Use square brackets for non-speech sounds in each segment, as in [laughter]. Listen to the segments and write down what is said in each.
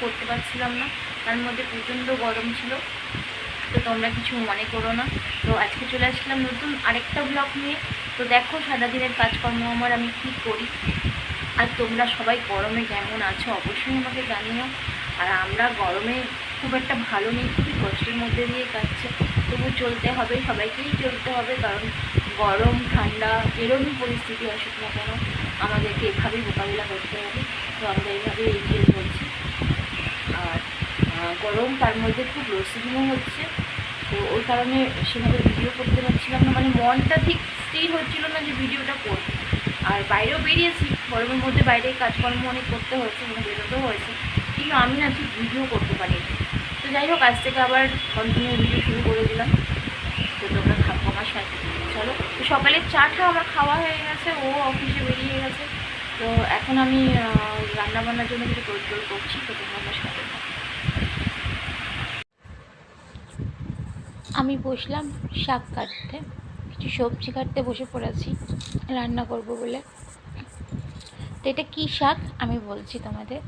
করতে পারছিলাম না। তার মধ্যে প্রচণ্ড গরম ছিল। তো তোমরা কিছু মনে করো না। তো আজকে চলে আসলাম নতুন আরেকটা ব্লগ নিয়ে। তো দেখো সারাদিনের কাজকর্ম আমার, আমি কি করি? আর তোমরা সবাই গরমে কেমন আছো অবশ্যই আমাকে জানিও। আর আমরা গরমে খুব একটা ভালো নেই, খুবই কষ্টের মধ্যে দিয়ে কাটছে। তবু চলতে হবে, সবাইকেই চলতে হবে। কারণ গরম, ঠান্ডা যেরকমই পরিস্থিতি আসুক না কেন, আমাদেরকে এভাবেই মোকাবিলা করতে হবে। তো আমরা এইভাবে এগিয়ে চলছি গরম, তার মধ্যে খুব রসিদিনও হচ্ছে। তো ওই কারণে সেভাবে ভিডিও করতে পারছিলাম না। মানে মনটা ঠিক স্থির হচ্ছিল না যে ভিডিওটা করব। আর বাইরেও বেরিয়েছি, গরমের মধ্যে বাইরে কাজকর্ম অনেক করতে হয়েছে এবং বেরোতেও হয়েছে। কিন্তু আমি না ঠিক ভিডিও করতে পারিনি। তো যাই হোক, আজ থেকে আবার কন্টিনিউ ভিডিও শুরু করে দিলাম। তো তোমরা থাকো আমার সাথে চলো, তো সকালে চাটা আমার খাওয়া হয়ে গেছে, ও অফিসে বেরিয়ে গেছে। তো এখন আমি রান্নাবান্নার জন্য কিছু তোর করছি, তো তোমরা আমার সাথে থাকো। আমি বসলাম শাক কাটতে কিছু সবজি কাটতে বসে পড়েছি, রান্না করব বলে। তো এটা কী শাক? আমি বলছি তোমাদের।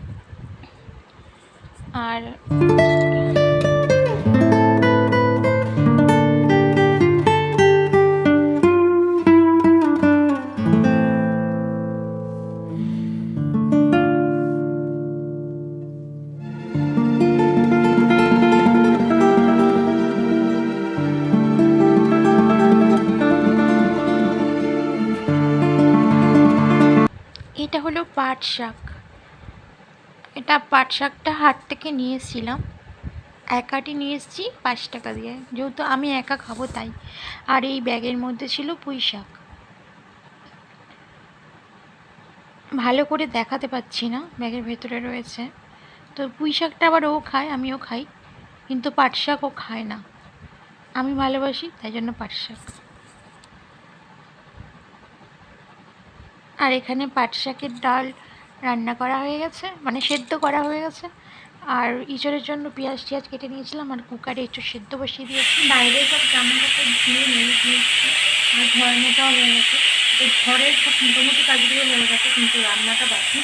আর পাট শাকটা হাট থেকে নিয়ে এসেছিলাম। এক আটি নিয়ে এসেছি, পাঁচ টাকা দিয়ে। যেহেতু আমি একা খাব তাই। আর এই ব্যাগের মধ্যে ছিল পুঁই শাক। ভালো করে দেখাতে পাচ্ছি না, ব্যাগের ভেতরে রয়েছে। তো পুঁই শাকটা আবার ও খায়, আমিও খাই। কিন্তু পাট শাক ও খায় না। আমি ভালোবাসি, তাই জন্য পাট শাক। আর এখানে পাট শাকের ডাল রান্না করা হয়ে গেছে মানে সেদ্ধ করা হয়ে গেছে। আর ইঁচড়ের জন্য পেঁয়াজ টিয়াজ কেটে নিয়েছিলাম আর কুকারে একটু সেদ্ধ বসিয়ে দিয়েছি। বাইরে সব জামা কাপড় ধুয়ে নিয়ে দিয়েছি, আর ঘর মোটাও হয়ে গেছে। তো ঘরের সব মোটামুটি কাজগুলো হয়ে গেছে, কিন্তু রান্নাটা বাকি।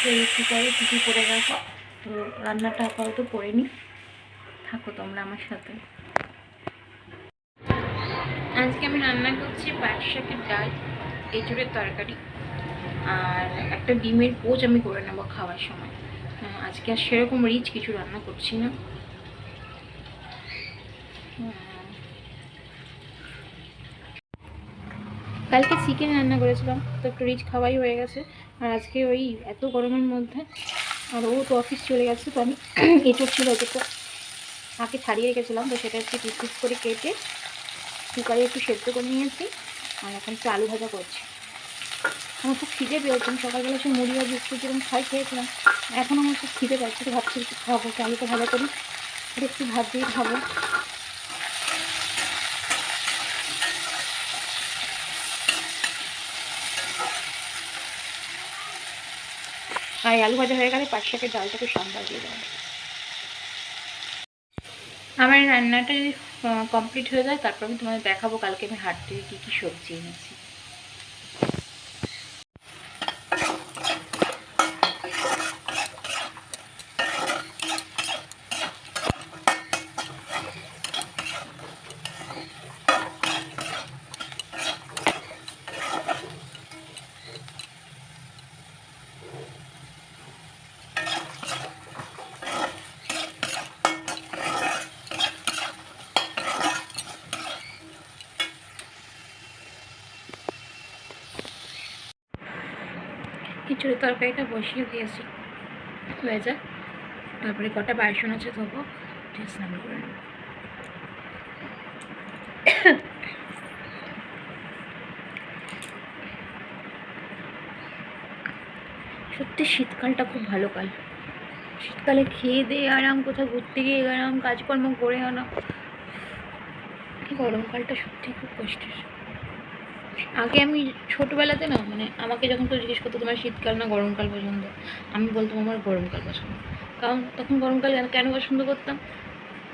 তো এই কুকারে কিছু পড়ে গেছে, তো রান্নাটা আপাতত করে নিই। থাকো তোমরা আমার সাথে। আজকে আমি রান্না করছি পাট শাকের ডাল, এঁচড়ের তরকারি। আর একটা ডিমের পোচ আমি করে নেব খাওয়ার সময়। হ্যাঁ, আজকে আর সেরকম রিচ কিছু রান্না করছি না। কালকে চিকেন রান্না করেছিলাম তো একটু রিচ খাওয়াই হয়ে গেছে। আর আজকে ওই এত গরমের মধ্যে আর ও তো অফিস চলে গেছে তো আমি [clears throat] এঁচড় ছিল যেটা আগে ছাড়িয়ে রেখেছিলাম তো সেটা একটু পিস পিস করে কেটে কুকারে একটু সেদ্ধ করে নিয়েছি। আর এখন একটু আলু ভাজা করছি। আমার খুব খিদে পেয়েছে। আমি সকালবেলা সে মুড়ি আর বিস্কুট যেরকম খাই খেয়েছিলাম, এখন আমার খুব খিদে পাচ্ছে, তো ভাবছি একটু খাব তো ভালো করি? একটু ভাত দিয়ে খাব। আর আলু ভাজা হয়ে গেলে পাঁচ শাকের ডালটাকে দিয়ে দেবো। আমার রান্নাটা যদি কমপ্লিট হয়ে যায়, তারপর আমি তোমাদের দেখাবো কালকে আমি হাট থেকে কী কী সবজি এনেছি। খিচুড়ি তরকারিটা বসিয়ে দিয়েছি। হয়ে যায় তারপরে কটা বাসন আছে ধোবো। স্নান করে নেব। সত্যি শীতকালটা খুব ভালো কাল। শীতকালে খেয়ে দিয়ে আরাম, কোথাও ঘুরতে গিয়ে আরাম কাজকর্ম করে আনা। গরমকালটা সত্যি খুব কষ্টের। আগে আমি ছোটোবেলাতে না মানে আমাকে যখন কেউ জিজ্ঞেস করতো তোমার শীতকাল না গরমকাল পছন্দ, আমি বলতাম আমার গরমকাল পছন্দ। কারণ তখন গরমকাল কেন- পছন্দ করতাম?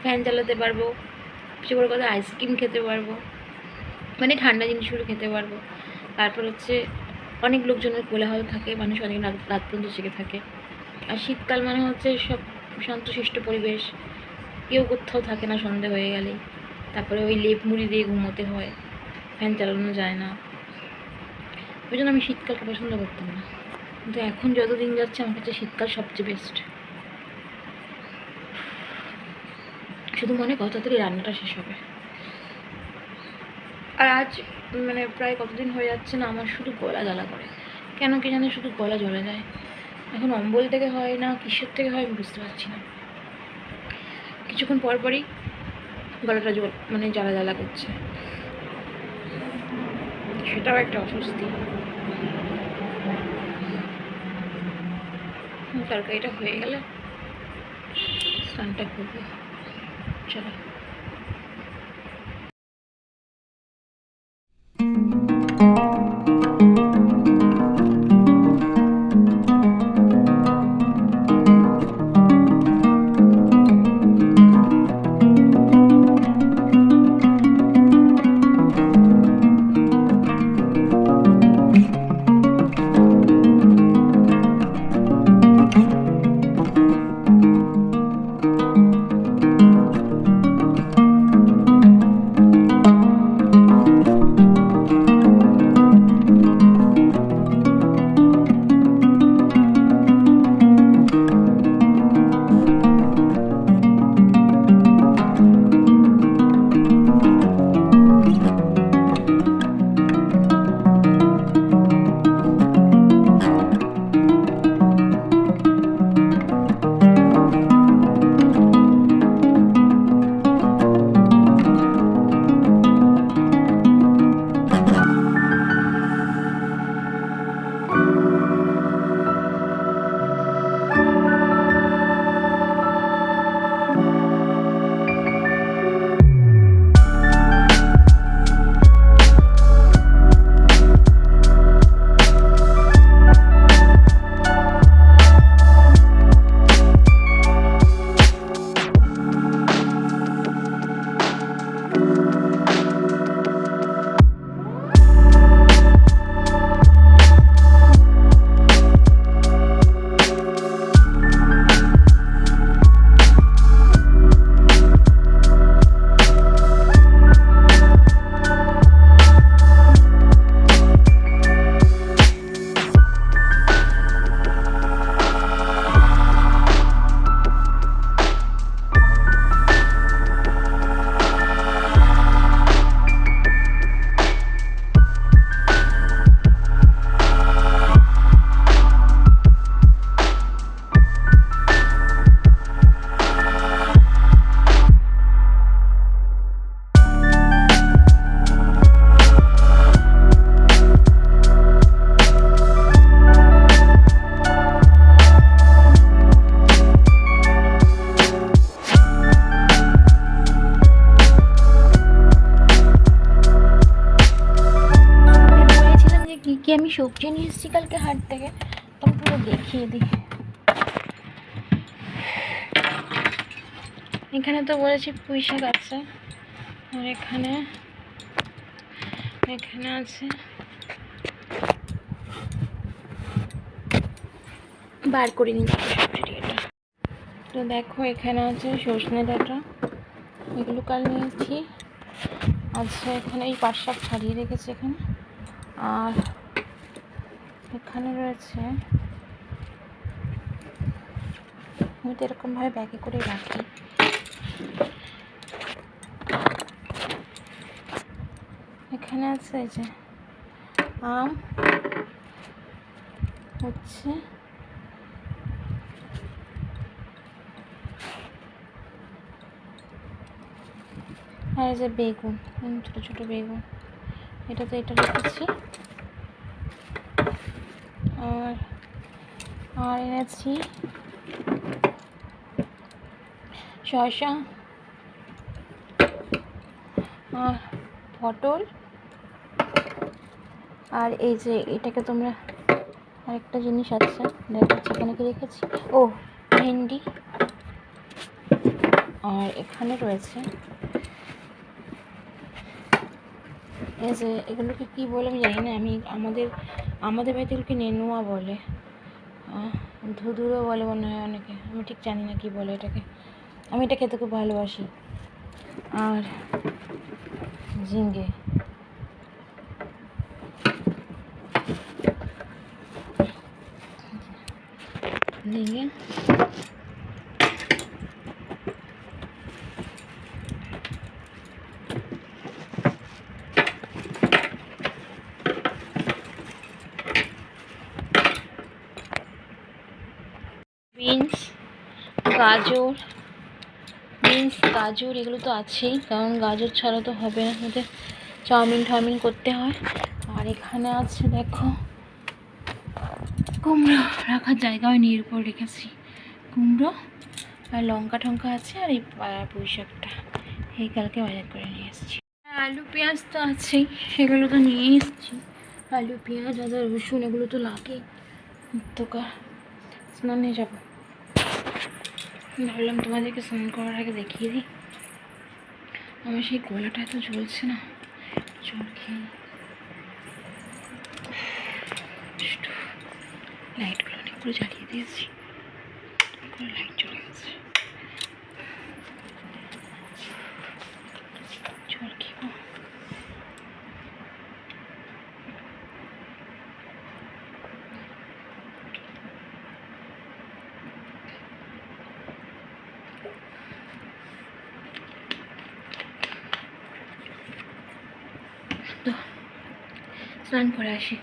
ফ্যান চালাতে পারব সবচেয়ে বড় কথা আইসক্রিম খেতে পারব মানে ঠান্ডা জিনিসগুলো খেতে পারব। তারপর হচ্ছে অনেক লোকজনের কোলাহল থাকে, মানুষ অনেক রাত পর্যন্ত জেগে থাকে। আর শীতকাল মানে হচ্ছে সব শান্তশিষ্ট পরিবেশ, কেউ কোথাও থাকে না, সন্ধে হয়ে গেলে তারপরে ওই লেপ মুড়ি দিয়ে ঘুমোতে হয়, ফ্যান চালানো যায় না। ওই জন্য আমি শীতকালকে পছন্দ করতাম না। কিন্তু এখন যত দিন যাচ্ছে, আমার কাছে শীতকাল সবচেয়ে বেস্ট শুধু মনে কত তাড়াতাড়ি রান্নাটা শেষ হবে। আর আজ মানে প্রায় কতদিন হয়ে যাচ্ছে না, আমার শুধু গলা জ্বালা করে। কেন কি জানি শুধু গলা জ্বলে যায়। এখন অম্বল থেকে হয় না, কিসের থেকে হয় আমি বুঝতে পারছি না। কিছুক্ষণ পর পরই গলাটা মানে জ্বালা জ্বালা করছে। সেটাও একটা অস্বস্তি। তরকারিটা হয়ে গেলে স্নানটা করব। চলো। এখানে তো বলেছি পুঁই শাক আছে, আর এখানে এখানে আছে বার করে এটা তো দেখো, এখানে আছে সজনে ডাঁটা, এগুলো কাল নিয়েছি। আচ্ছা এখানে এই পাট শাক ছাড়িয়ে রেখেছি এখানে। আর এখানে রয়েছে, আমি তো এরকমভাবে ব্যাগে করে রাখি। এখানে আছে এই যে আম, হচ্ছে আর এই যে বেগুন ছোট ছোট বেগুন। এটা তো এটা রেখেছি। আর আর এনেছি শসা, আর পটল। আর এই যে এটাকে তোমরা আরেকটা জিনিস আছে দেখাচ্ছি এখানে কি রেখেছি? ও ভেন্ডি। আর এখানে রয়েছে এই যে এগুলোকে কী বলে আমি জানি না আমি আমাদের আমাদের বাড়িতে নেনুয়া বলে আহ, ধুধুরও বলে মনে হয় অনেকে আমি ঠিক জানি না কী বলে এটাকে। আমি এটা খেতে খুব ভালোবাসি। আর ঝিঙ্গে বিনস গাজর বিনস গাজর, এগুলো তো আছেই, কারণ গাজর ছাড়া তো হবে না। আমাদের চাউমিন টাউমিন করতে হয়। আর এখানে আছে, দেখো, কুমড়ো রাখার জায়গাও নেই এর উপর রেখেছি। কুমড়ো আর লঙ্কা টঙ্কা আছে, আর এই পুঁই শাকটা এই কালকে বাজার করে নিয়ে এসেছি। আলু, পেঁয়াজ তো আছেই সেগুলো তো নিয়ে এসেছি। আলু, পেঁয়াজ, আদা, রসুন, এগুলো তো লাগেই। তো স্নানে যাব। ভাবলাম তোমাদেরকে স্নান করার আগে দেখিয়ে দিই। আমার সেই গলাটা এত জ্বলছে না। জল খেয়ে লাইটগুলো অনেকগুলো জ্বালিয়ে দিয়েছি। লাইট চলে গেছে জল খেয়ে তো স্নান করে আসি।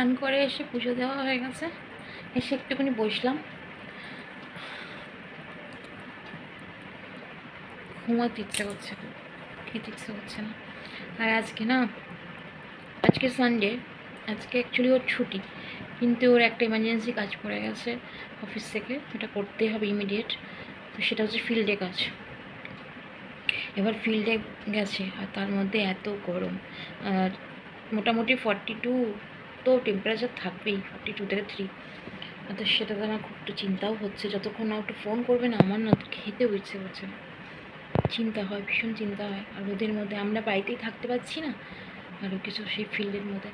স্নান করে এসে পুজো দেওয়া হয়ে গেছে। এসে একটুখানি বসলাম। ঘুমাতে ইচ্ছে করছে খুব। খেতে ইচ্ছে করছে না। আর আজকে না, আজকে সানডে আজকে অ্যাকচুয়ালি ওর ছুটি, কিন্তু ওর একটা ইমার্জেন্সি কাজ পড়ে গেছে অফিস থেকে এটা করতেই হবে ইমিডিয়েট তো সেটা হচ্ছে ফিল্ডে কাজ। এবার ফিল্ডে গেছে, আর তার মধ্যে এত গরম, আর মোটামুটি ফর্টি টু তো টেম্পারেচার থাকবেই ফর্টি টু থেকে থ্রি তো সেটাতে আমার খুব একটু চিন্তাও হচ্ছে। যতক্ষণ না একটু ফোন করবে না, আমার না খেতেও ইচ্ছে করছে না। চিন্তা হয়, ভীষণ চিন্তা হয়। আর ওদের মধ্যে আমরা বাড়িতেই থাকতে পারছি না। আর ও কিছু সেই ফিল্ডের মধ্যে।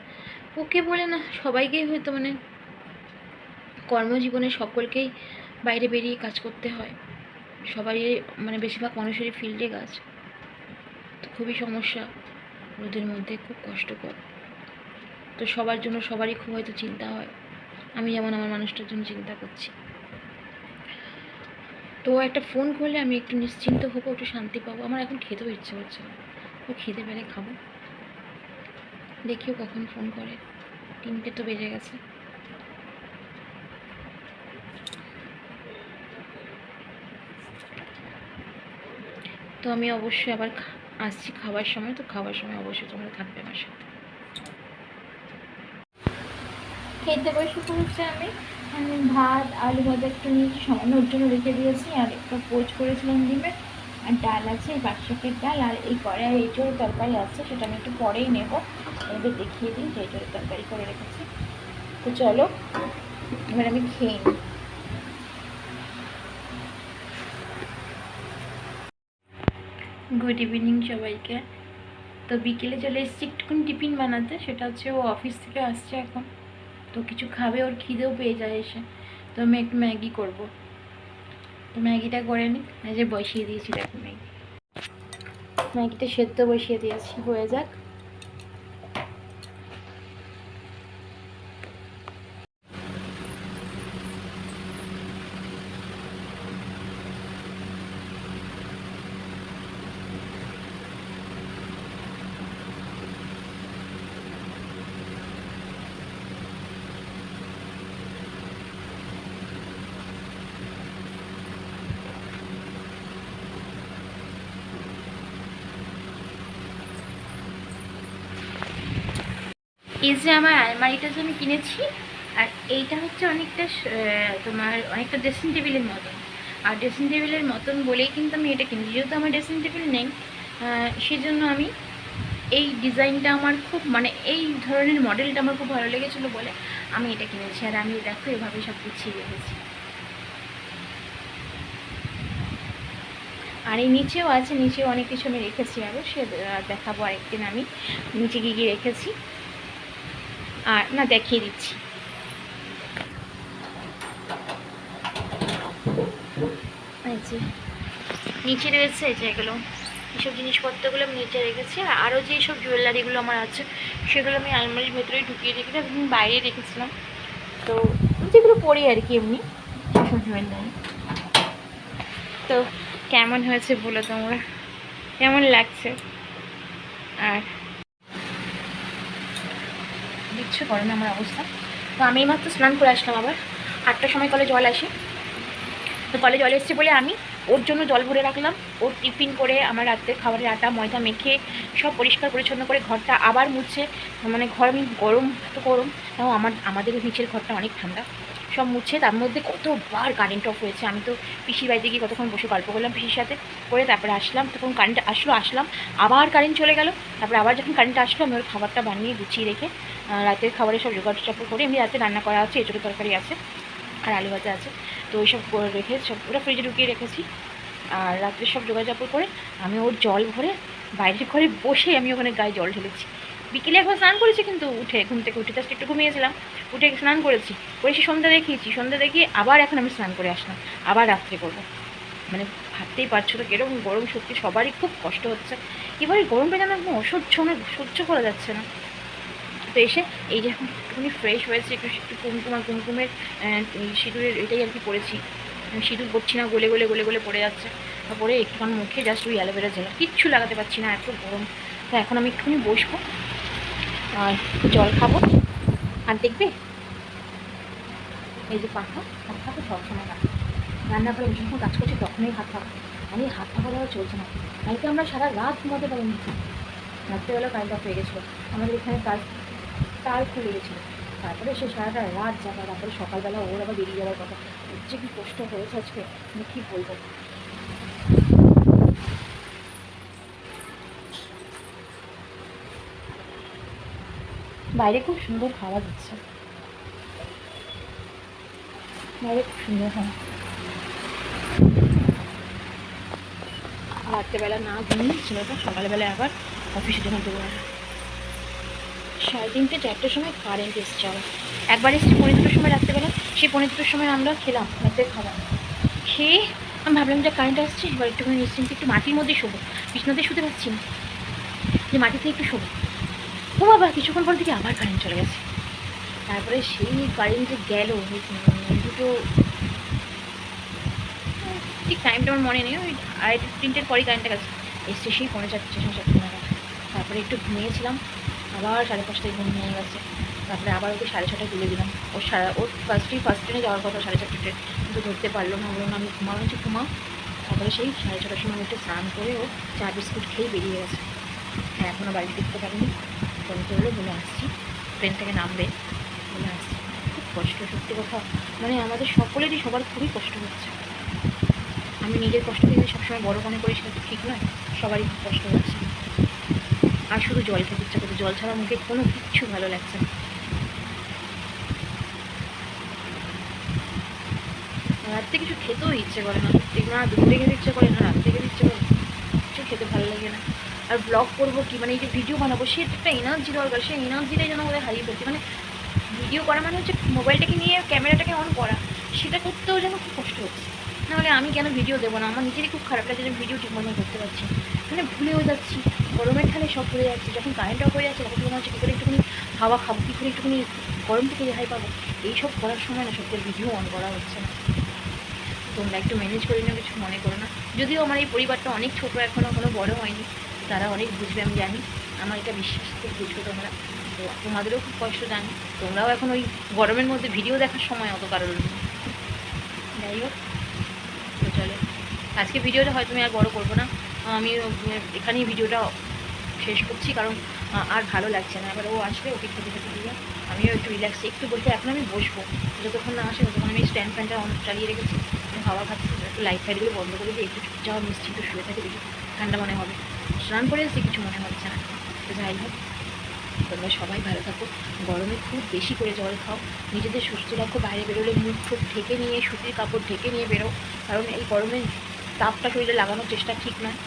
ওকে বলে না, সবাইকেই হয়তো মানে কর্মজীবনে সকলকেই বাইরে বেরিয়ে কাজ করতে হয়। সবাই মানে বেশিরভাগ মানুষেরই ফিল্ডে কাজ। তো খুবই সমস্যা। ওদের মধ্যে খুব কষ্টকর। তো সবার জন্য সবারই খুব হয়তো চিন্তা হয়। আমি যেমন আমার মানুষটার জন্য চিন্তা করছি। তো একটা ফোন করলে আমি একটু নিশ্চিন্ত হব, একটু শান্তি পাবো। আমার এখন খেতেও ইচ্ছে হচ্ছে না। ও খেতে পেলে খাব। দেখিও কখন ফোন করে। তিনটে তো বেজে গেছে। তো আমি অবশ্যই আবার আসছি খাবার সময়। তো খাবার সময় অবশ্যই তোমরা থাকবে আমার সাথে। খেতে বসে পড়েছি আমি। আমি ভাত, আলু ভাজা একটু নিয়েছি, সামান্য ওর জন্য রেখে দিয়েছি, আর একটা পোচ করেছিলাম ডিমের। আর ডাল আছে বাদশাকের ডাল, আর এই কড়াই এঁচড়ের তরকারি আছে, সেটা আমি একটু পরেই নেব। এবার দেখিয়ে দিই যে এঁচড়ের তরকারি করে রেখেছি। তো চলো, এবার আমি খেয়ে নিই। গুড ইভিনিং সবাইকে। তো বিকেলে চলে এসেছি একটুখানি টিফিন বানাতে, সেটা হচ্ছে ও অফিস থেকে আসছে এখন। তো কিছু খাবে, ওর খিদেও পেয়ে যায় এসে। তো আমি একটু ম্যাগি করব। তো ম্যাগিটা করে নিই এই যে বসিয়ে দিয়েছি দেখো ম্যাগি। ম্যাগিটা সেদ্ধ বসিয়ে দিয়েছি, হয়ে যাক। এই যে আমার আলমারিটা যে আমি কিনেছি, আর এইটা হচ্ছে অনেকটা তোমার অনেকটা ড্রেসিং টেবিলের মতন। আর ড্রেসিং টেবিলের মতন বলেই কিন্তু আমি এটা কিনেছি যেহেতু আমার ড্রেসিং টেবিল নেই সেজন্য আমি এই ডিজাইনটা আমার খুব মানে এই ধরনের মডেলটা আমার খুব ভালো লেগেছিলো বলে আমি এটা কিনেছি। আর আমি দেখো, এভাবে সব গুছিয়ে রেখেছি। আর এই নিচেও আছে, নিচেও অনেক কিছু আমি রেখেছি আরও সে দেখাবো আরেকদিন আমি। নিচে গিয়ে রেখেছি। আর না দেখিয়ে দিচ্ছি। নিচে রয়েছে এই যে এগুলো। এইসব জিনিসপত্রগুলো আমি নিচে রেখেছি। আর আরও যে সব জুয়েলারিগুলো আমার আছে, সেগুলো আমি আলমারির ভেতরে ঢুকিয়ে রেখেছি আমি বাইরে রেখেছিলাম। তো যেগুলো পড়ি আর কি এমনি, সেসব জুয়েলারি। তো কেমন হয়েছে বলো তোমরা? কেমন লাগছে? আর দিচ্ছে গরমে আমার অবস্থা। তো আমি এইমাত্র স্নান করে আসলাম আবার। আটটার সময় কলে জল আসে। তো কলে জল এসছে বলে আমি ওর জন্য জল ভরে রাখলাম। ওর টিফিন করে, আমার রাত্রে খাবারের আটা, ময়দা মেখে সব পরিষ্কার পরিচ্ছন্ন করে ঘরটা আবার মুছে। মানে ঘর আমি গরম তো গরম। তাও আমার, আমাদের নিচের ঘরটা অনেক ঠান্ডা। সব মুছে, তার মধ্যে কতবার কারেন্ট অফ হয়েছে। আমি তো পিসির বাড়িতে গিয়ে কতক্ষণ বসে গল্প করলাম পিসির সাথে। করে তারপরে আসলাম, তখন কারেন্ট আসলো, আসলাম। আবার কারেন্ট চলে গেল। তারপরে আবার যখন কারেন্ট আসলো, আমি ওর খাবারটা বানিয়ে গুছিয়ে রেখে রাতের খাবারের সব জোগাড় চাপড় করে এমনি রাতে রান্না করা আছে এঁচড়ো তরকারি আছে আর আলু ভাজা আছে। তো ওইসব করে রেখে সব ওটা ফ্রিজে ঢুকিয়ে রেখেছি। আর রাত্রে সব জোগাড় চাপড় করে আমি ওর জল ভরে বাইরের ঘরে বসে আমি ওখানে গায়ে জল ঢেলেছি। বিকেলে একবার স্নান করেছি কিন্তু উঠে, ঘুম থেকে উঠে জাস্ট একটু ঘুমিয়েছিলাম। উঠে স্নান করেছি, করে এসে সন্ধ্যা দেখিয়েছি। সন্ধ্যা দেখিয়ে আবার এখন আমি স্নান করে আসলাম। আবার রাত্রে করব। মানে ভাবতেই পারছ তো কীরকম গরম সত্যি সবারই খুব কষ্ট হচ্ছে। এবারে গরমটা যেন একদম অসহ্য মানে সহ্য করা যাচ্ছে না। তো এসে এই যে এখন একটুখানি ফ্রেশ হয়েছে, একটু একটু কুমকুমা কুমকুমের সিঁদুরের এটাই আর কি পরেছি। সিঁদুর পড়ছি না, গলে গলে গলে গলে পড়ে যাচ্ছে। তারপরে একটুখানি মুখে জাস্ট ওই অ্যালোভেরা জেল কিচ্ছু লাগাতে পারছি না, এত গরম। তো এখন আমি একটুখানি বসবো, আর জল খাব। আর দেখবে, এই যে পাখা হাত পাখা সবসময় রাখা রান্না করে যখন কাজ করছি তখনই হাত পাখা। আমি হাত পাখা দেওয়া চলছে না। কালকে আমরা সারা রাত ঘুমাতে পারিনি। রাত্রেবেলা কারেন্ট অফ হয়ে গেছিল। আমাদের এখানে তার তার খুলে গেছিল তারপরে সে সারাটা রাত যাবে তারপরে সকালবেলা ওর আবার বেরিয়ে যাওয়ার কথা। হচ্ছে কি কষ্ট হয়েছে আজকে, আমি কী বলব? বাইরে খুব সুন্দর খাওয়া দিচ্ছে। বাইরে খুব সুন্দর খাওয়া রাত্রেবেলা না ঘুমিয়ে ছেলেটা সকালবেলা আবার অফিসে যখন আসে। সাড়ে তিনটে, চারটের সময় কারেন্ট এসছে আবার। একবার এসছে পনেরো দুটোর সময় রাত্রেবেলা সেই পনেরো দুটোর সময় আমরা খেলাম, রাতের খাবার। খেয়ে আমি ভাবলাম যে কারেন্ট আসছে, এবার একটুখানি নিশ্চিন্তে একটু মাটির মধ্যে শোবো। বিছনাতে শুতে পারছি না। যে মাটিতে একটু শোবো। ও বাবা, কিছুক্ষণ পর থেকে আবার কারেন্ট চলে গেছে। তারপরে সেই কারেন্ট যে গেল দুটো ঠিক টাইমটা আমার মনে নেই, ওই আড়াইটে তিনটের পরই কারেন্টটা গেছে। এসছে সেই পৌনে চারটে, সাড়ে চারটে তারপরে একটু ঘুমিয়েছিলাম। আবার সাড়ে পাঁচটায় ঘুম নিয়ে গেছে। তারপরে আবার ওকে সাড়ে ছটায় তুলে দিলাম। ওর সারা ওর ফার্স্টেই ফার্স্ট ট্রেনে যাওয়ার কথা সাড়ে চারটে ট্রেন কিন্তু ধরতে পারল না। বলল না আমি ঘুমাবো হচ্ছে ঘুমাও তারপরে সেই সাড়ে ছটার সময় একটু স্নান করে ও চা, বিস্কুট খেয়ে বেরিয়ে গেছে। হ্যাঁ এখনও বাড়ি ফিরতে পারিনি। ফোন করল বলে আসছি। ট্রেন থেকে নামবে। বলে আসছি। খুব কষ্ট, সত্যি কথা। মানে আমাদের সকলেরই সবার খুবই কষ্ট হচ্ছে। আমি নিজের কষ্ট থেকে সবসময় বড় মনে করি, সেটা ঠিক নয়। সবারই খুব কষ্ট হচ্ছে। আর শুধু জল খেতে ইচ্ছা করছে। জল ছাড়া মুখে কোনো কিচ্ছু ভালো লাগছে না। রাত্রে কিছু খেতেও ইচ্ছে করে না। না, দুপুরে খেতে ইচ্ছে করে না, রাত্রে খেতে ইচ্ছে করে কিছু খেতে ভালো লাগে না। আর ব্লগ করব কি? মানে এই যে ভিডিও বানাবো সে একটা এনার্জি দরকার, সেই এনার্জিটাই যেন আমাদের হারিয়ে ফেলছে। মানে ভিডিও করা মানে হচ্ছে মোবাইলটাকে নিয়ে ক্যামেরাটাকে অন করা। সেটা করতেও যেন খুব কষ্ট হচ্ছে। নাহলে আমি কেন ভিডিও দেবো না? আমার নিজেরই খুব খারাপ লাগছে যে ভিডিও ঠিক মতো করতে পারছি। মানে ভুলেও যাচ্ছি। গরমের ঠালে সব ভুলে যাচ্ছি। যখন কারেন্ট অফ হয়ে যাচ্ছে, তখন মনে হচ্ছে কী করে একটুখানি হাওয়া খাব, কী করে একটুখানি গরম থেকে রেহাই পাবো। এইসব করার সময় না সত্যি ভিডিও অন করা হচ্ছে না। তোমরা একটু ম্যানেজ করে না কিছু মনে করো না। যদিও আমার এই পরিবারটা অনেক ছোটো এখনও কোনো বড় হয়নি। তারা অনেক বুঝবে, আমি জানি। আমার এটা বিশ্বাস খুব বুঝবে তোমরা। তো তোমাদেরও খুব কষ্ট জানি। তোমরাও এখন ওই গরমের মধ্যে ভিডিও দেখার সময় অত নেই। যাই হোক, তো চলো। আজকে ভিডিওটা হয়তো আমি আর বড় করব না। আমি এখানেই ভিডিওটা শেষ করছি, কারণ আর ভালো লাগছে না। এবার ও আসলে ওকে খেতে খেতে দিয়ে আমিও একটু রিল্যাক্স একটু বলতে এখন আমি বসবো। যতক্ষণ না আসে, ততক্ষণ আমি স্ট্যান্ড ফ্যানটা অন চালিয়ে রেখেছি। আমি হাওয়া খাচ্ছি, একটু লাইট ফাইটগুলো বন্ধ করে দিয়ে একটু চুপচাপ নিশ্চিন্ত শুয়ে থাকে, দেখি ঠান্ডা মনে হবে। স্নান করে এসে কিছু মনে হচ্ছে না। তো যাই হোক, তোমরা সবাই ভালো থাকো। গরমে খুব বেশি করে জল খাও। নিজেদের সুস্থ রাখো, বাইরে বেরোলে মুখ ঠোক ঢেকে নিয়ে, সুতির কাপড় ঢেকে নিয়ে বেরো। কারণ এই গরমে তাপটা শরীরে লাগানোর চেষ্টা ঠিক নয়।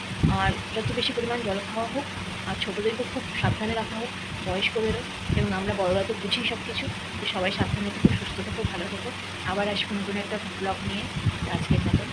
আর যত বেশি পরিমাণ জল খাওয়া হোক, আর ছোটোদেরকে খুব সাবধানে রাখা হোক, বয়স্কদেরও, এবং আমরা বড়রা তো বুঝি সব কিছু তো সবাই সাবধানে থেকো সুস্থ থেকো ভালো থেকো। আবার আসব নতুন একটা ব্লগ নিয়ে। আজকের মতন